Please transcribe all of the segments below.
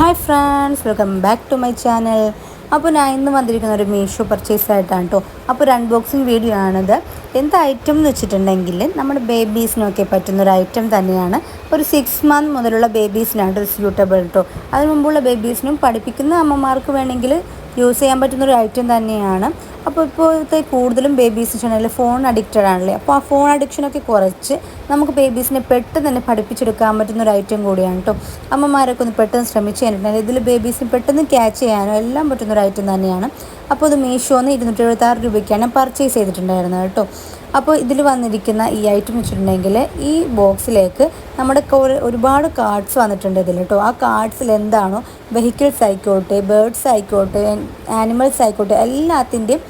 Hi friends welcome back to my channel. അപ്പോൾ ഞാൻ ഇന്ന് വന്നിരിക്കുന്ന ഒരു മീഷോ പർച്ചേസ് ആയിട്ടാണ് കേട്ടോ അപ്പോൾ ഒരു അൺബോക്സിങ് വീഡിയോ ആണിത്. എന്ത് ഐറ്റം എന്ന് വെച്ചിട്ടുണ്ടെങ്കിൽ നമ്മുടെ ബേബീസിനൊക്കെ പറ്റുന്ന ഒരു ഐറ്റം തന്നെയാണ്. ഒരു സിക്സ് മന്ത് മുതലുള്ള ബേബീസിനാണ് ഇത് സ്യൂട്ടബിൾ കേട്ടോ അതിന് മുമ്പുള്ള ബേബീസിനും പഠിപ്പിക്കുന്ന അമ്മമാർക്ക് വേണമെങ്കിൽ യൂസ് ചെയ്യാൻ പറ്റുന്ന ഒരു ഐറ്റം തന്നെയാണ്. അപ്പോൾ ഇപ്പോഴത്തെ കൂടുതലും ബേബീസ് ചെയ്യണമെങ്കിൽ ഫോൺ അഡിക്റ്റഡ് ആണല്ലേ? അപ്പോൾ ആ ഫോൺ അഡിക്ഷനൊക്കെ കുറച്ച് നമുക്ക് ബേബീസിനെ പെട്ടെന്ന് തന്നെ പഠിപ്പിച്ചെടുക്കാൻ പറ്റുന്ന ഒരു ഐറ്റം കൂടിയാണ് കേട്ടോ അമ്മമാരൊക്കെ ഒന്ന് പെട്ടെന്ന് ശ്രമിച്ചു കഴിഞ്ഞിട്ടുണ്ടെങ്കിൽ ഇതിൽ ബേബീസിന് പെട്ടെന്ന് ക്യാച്ച് ചെയ്യാനോ എല്ലാം പറ്റുന്ന ഒരു ഐറ്റം തന്നെയാണ്. അപ്പോൾ ഇത് മീഷോന്ന് ഇരുന്നൂറ്റി എഴുപത്തി ആറ് രൂപയ്ക്കാണ് പർച്ചേസ് ചെയ്തിട്ടുണ്ടായിരുന്നത് കേട്ടോ അപ്പോൾ ഇതിൽ വന്നിരിക്കുന്ന ഈ ഐറ്റം വെച്ചിട്ടുണ്ടെങ്കിൽ ഈ ബോക്സിലേക്ക് നമ്മുടെ ഒരുപാട് കാർഡ്സ് വന്നിട്ടുണ്ട് ഇതിൽ കേട്ടോ ആ കാർഡ്സിൽ എന്താണോ? വെഹിക്കിൾസ് ആയിക്കോട്ടെ ബേർഡ്സ് ആയിക്കോട്ടെ ആനിമൽസ് ആയിക്കോട്ടെ എല്ലാത്തിന്റെയും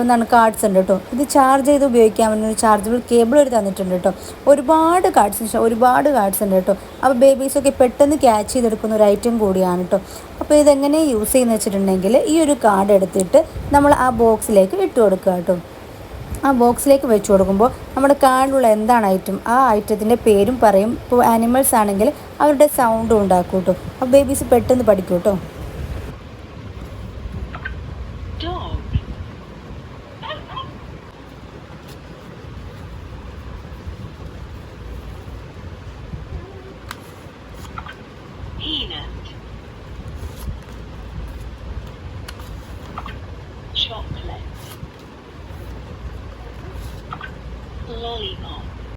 എന്താണ് കാർഡ്സ് ഉണ്ട് കേട്ടോ ഇത് ചാർജ് ചെയ്ത് ഉപയോഗിക്കാൻ പറ്റുന്ന ചാർജബിൾ കേബിൾ ഒരു തന്നിട്ടുണ്ട് കേട്ടോ ഒരുപാട് കാർഡ്സ് ഒരുപാട് കാർഡ്സ് ഉണ്ട് കേട്ടോ അപ്പോൾ ബേബീസൊക്കെ പെട്ടെന്ന് ക്യാച്ച് ചെയ്തെടുക്കുന്ന ഒരു ഐറ്റം കൂടിയാണ് കേട്ടോ അപ്പോൾ ഇതെങ്ങനെ യൂസ് ചെയ്യുന്നത് വെച്ചിട്ടുണ്ടെങ്കിൽ ഈ ഒരു കാർഡ് എടുത്തിട്ട് നമ്മൾ ആ ബോക്സിലേക്ക് ഇട്ട് കൊടുക്കുക കേട്ടോ ആ ബോക്സിലേക്ക് വെച്ച് കൊടുക്കുമ്പോൾ നമ്മുടെ കാർഡിലുള്ള എന്താണ് ഐറ്റം ആ ഐറ്റത്തിന്റെ പേരും പറയും. ഇപ്പോൾ ആനിമൽസ് ആണെങ്കിൽ അവരുടെ സൗണ്ടും ഉണ്ടാക്കും കേട്ടോ അപ്പോൾ ബേബീസ് പെട്ടെന്ന് പഠിക്കും കേട്ടോ 是漏一个